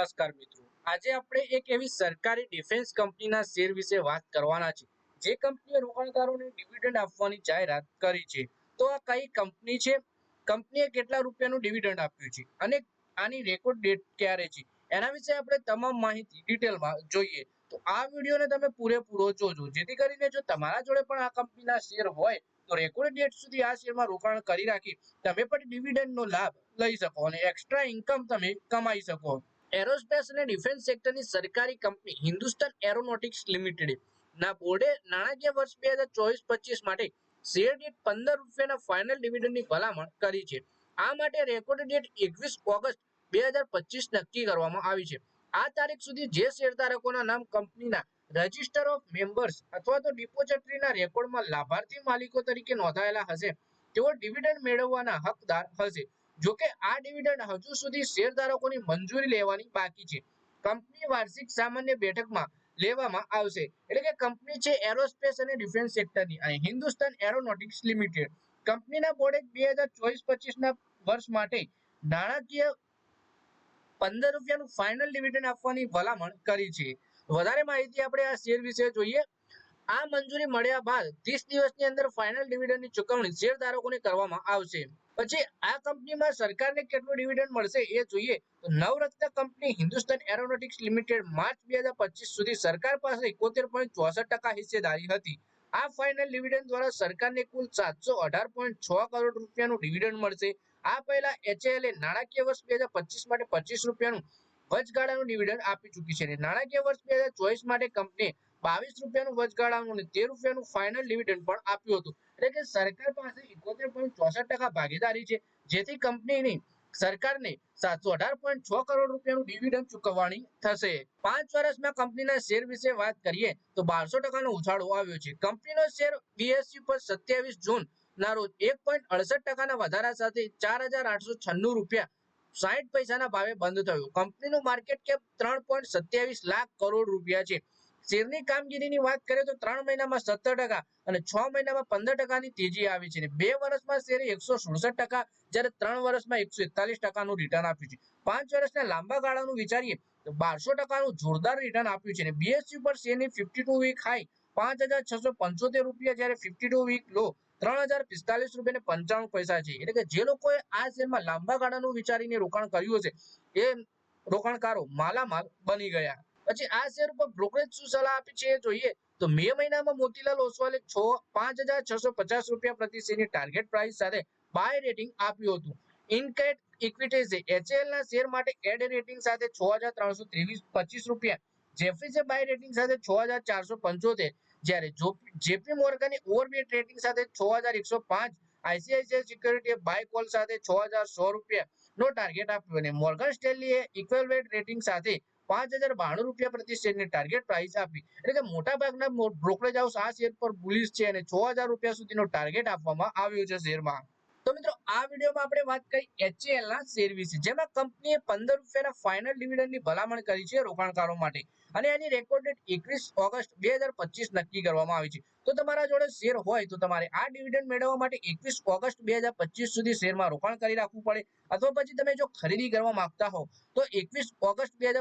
નમસ્કાર મિત્રો. આજે આપણે એક એવી સરકારી ડિફેન્સ કંપનીના શેર વિશે વાત કરવાના છે જે કંપનીએ રોકાણકારોને ડિવિડન્ડ આપવાની જાહેરાત કરી છે. તો આ કઈ કંપની છે? કંપનીએ કેટલા રૂપિયાનું ડિવિડન્ડ આપ્યું છે? અને આની રેકોર્ડ ડેટ ક્યારે છે? એના વિશે આપણે તમામ માહિતી ડિટેલમાં જોઈએ. તો આ વિડીયોને તમે પૂરેપૂરો જોજો. જેથી કરીને જો તમારા જોડે પણ આ કંપનીના શેર હોય, તો રેકોર્ડ ડેટ સુધી આ શેરમાં રોકાણ કરી રાખી તમે પણ ડિવિડન્ડનો લાભ લઈ શકો અને એક્સ્ટ્રા ઇન્કમ તમે કમાઈ શકો. એરોસ્પેસ અને ડિફેન્સ સેક્ટરની સરકારી કંપની હિન્દુસ્તાન એરોનોટિક્સ લિમિટેડ ના બોર્ડે નાણાકીય વર્ષ બે હજાર ચોવીસ પચીસ માટે શેર દીઠ પંદર રૂપિયાના ફાઇનલ ડિવિડન્ડની ભલામણ કરી છે. આ માટે રેકોર્ડ ડેટ એકવીસ ઓગસ્ટ બે હજાર પચીસ નક્કી કરવામાં આવી છે. આ તારીખ સુધી જે શેરધારકોના નામ કંપનીના રજિસ્ટર ઓફ મેમ્બર્સ અથવા તો ડિપોઝિટરીના રેકોર્ડમાં લાભાર્થી માલિકો તરીકે નોંધાયેલા હશે, તેઓ ડિવિડન્ડ મેળવવાના હકદાર હશે. જોકે આ ડિવિડન્ડ હજુ સુધી શેરધારકોની મંજૂરી લેવાની બાકી છે. કંપની વાર્ષિક સામાન્ય બેઠકમાં લેવામાં આવશે. એટલે કે કંપની છે એરોસ્પેસ અને ડિફેન્સ સેક્ટરની અને હિન્દુસ્તાન એરોનોટિક્સ લિમિટેડ. કંપનીના બોર્ડે બે હજાર ચોવીસ પચીસના વર્ષ માટે નાણાકીય પંદર રૂપિયાનું ફાઇનલ ડિવિડન્ડ આપવાની ભલામણ કરી છે. વધારે માહિતી આપણે આ શેર વિશે જોઈએ. આ મંજૂરી મળ્યા બાદ ત્રીસ દિવસની અંદર ફાઇનલ ડિવિડન્ડની ચુકવણી શેરધારકોને કરવામાં આવશે. પછી આ કંપનીમાં સરકારને કેટલું ડિવિડન્ડ મળશે એ જોઈએ તો Navratna company Hindustan aeronautics limited March બે સુધી સરકાર પાસે એકોતેર પોઈન્ટ ચોસઠ ટકા હિસ્સેદારી હતી. આ ફાઇનલ ડિવિડન્ડ દ્વારા સરકારને કુલ સાતસો અઢાર પોઈન્ટ છ કરોડ રૂપિયાનું ડિવિડન્ડ મળશે. આ પહેલા એચએએલ નાણાકીય વર્ષ બે માટે પચીસ રૂપિયાનું વચગાળાનું ડિવિડન્ડ આપી ચૂકી છે. નાણાકીય વર્ષ બે માટે કંપનીએ બાવીસ રૂપિયાનું વચગાળાનું અને તેર રૂપિયાનું ફાઇનલ ડિવિડન્ડ પણ આપ્યું હતું. એટલે કે સરકાર પાસે ઇકોતેર પોઈન્ટ ટકા ભાગીદારી છે, જેથી કંપનીની સરકારને સાતસો કરોડ રૂપિયાનું ડિવિડન્ડ ચૂકવવાની થશે. પાંચ વર્ષમાં કંપનીના શેર વિશે વાત કરીએ, તો બારસો ટકાનો ઉછાળો આવ્યો છે. કંપનીનો શેર બીએસસી પર સત્યાવીસ જૂન ના રોજ એક પોઈન્ટ અડસઠ ટકાના વધારા સાથે ચાર હજાર આઠસો છન્નું રૂપિયા સાહીઠ પૈસાના ભાવે બંધ થયું. કંપનીનું માર્કેટ કેપ ત્રણ પોઈન્ટ સત્યાવીસ લાખ કરોડ રૂપિયા છે. શેરની કામગીરીની વાત કરીએ તો ત્રણ મહિનામાં સત્તર ટકા અને છ મહિનામાં પંદર ટકાની તેજી આવી છે બે વર્ષમાં શેરે એકસો સુડસઠ ટકા જ્યારે ત્રણ વર્ષમાં એકસો એકતાલીસ ટકાનું રિટર્ન આપ્યું છે. પાંચ વર્ષના લાંબા ગાળાનું વિચારીએ તો બારસો ટકાનું જોરદાર રિટર્ન આપ્યું છે બીએસસી પર શેરની ફિફ્ટી ટુ વીક હાઈ પાંચ હજાર છસો પંચોતેર રૂપિયા જ્યારે ફિફ્ટી ટુ વીક લો ત્રણ હજાર પિસ્તાલીસ રૂપિયા પંચાણું પૈસા છે. એટલે કે જે લોકોએ આ શેરમાં લાંબા ગાળાનું વિચારીને રોકાણ કર્યું છે એ રોકાણકારો માલામાલ બની ગયા. પછી આ શેર ઉપર બ્રોકરેજ શું સલાહ આપી છે જોઈએ. તો મે મહિનામાં મોતીલાલ ઓસવાલે છ, પાંચ હજાર છસો પચાસ રૂપિયા પ્રતિ શેરની ટાર્ગેટ પ્રાઇસ સાથે બાય રેટિંગ આપ્યું હતું. ઇનકેટ ઇક્વિટીઝે એચએલ ના શેર માટે એડ રેટિંગ સાથે છ હજાર ત્રણસો ત્રેવીસ, પચીસ રૂપિયા. જેફરીસે બાય રેટિંગ સાથે છ હજાર ચારસો પંચોતેર. જ્યારે જેપી મોર્ગને ઓવરબેટ રેટિંગ સાથે છ હજાર એકસો પાંચ. આઈસીઆઈસીઆઈ સિક્યોરિટીએ બાય કોલ સાથે છ હજાર સો રૂપિયા નો ટાર્ગેટ આપ્યો. અને મોર્ગન સ્ટેલીએ ઇક્વલ વેટ રેટિંગ સાથે પાંચ હજાર બાણું રૂપિયા પ્રતિ શેરની ટાર્ગેટ પ્રાઇસ આપી. એટલે કે મોટા ભાગના બ્રોકરેજ હાઉસ આ શેર પર બુલિશ છે અને છ હજાર રૂપિયા સુધીનો ટાર્ગેટ આપવામાં આવ્યો છે શેરમાં. તો મિત્રો, આ વિડીયોમાં આપણે વાત કરી એચએલ ના શેર વિશે, જેમાં કંપનીએ પંદર રૂપિયાના ફાઇનલ ડિવિડન્ડની ભલામણ કરી છે રોકાણકારો માટે. અને એની રેકોર્ડ ડેટ એકવીસ ઓગસ્ટ બે નક્કી કરવામાં આવી છે. તો તમારા જોડે શેર હોય તો તમારે આ ડિવિડન્ડ મેળવવા માટે એકવીસ ઓગસ્ટ બે સુધી શેરમાં રોકાણ કરી રાખવું પડે. અથવા પછી તમે જો ખરીદી કરવા માંગતા હો, તો એકવીસ ઓગસ્ટ બે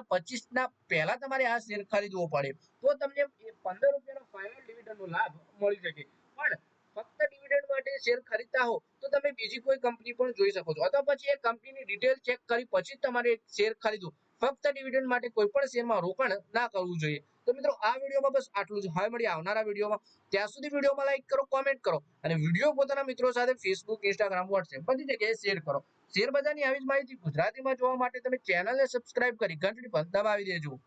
ના પહેલા તમારે આ શેર ખરીદવો પડે. તો તમને પંદર રૂપિયાનો ફાઇનલ ડિવિડન્ડનો લાભ મળી શકે. પણ ફક્ત ડિવિડન્ડ શેર ખરીદતા હો, તો તમે બીજી કોઈ કંપની પણ જોઈ શકો છો. અથવા પછી એ કંપનીની ડિટેલ ચેક કરી પછી તમારે શેર ખરીદવું. ફક્ત ડિવિડન્ડ માટે કોઈ પણ શેરમાં રોકાણ ના કરવું જોઈએ. તો મિત્રો, આ વિડીયોમાં બસ આટલું જ. હવે મળી આવનારા વિડીયોમાં. ત્યાં સુધી વિડીયોમાં લાઈક કરો કોમેન્ટ કરો. અને વીડિયો પોતાના મિત્રો સાથે ફેસબુક ઇન્સ્ટાગ્રામ વોટ્સએપ બધી જગ્યાએ શેર કરો. શેર બજારની આવી જ માહિતી ગુજરાતીમાં જોવા માટે તમે ચેનલને સબસ્ક્રાઇબ કરી ઘંટડી પણ દબાવી દેજો.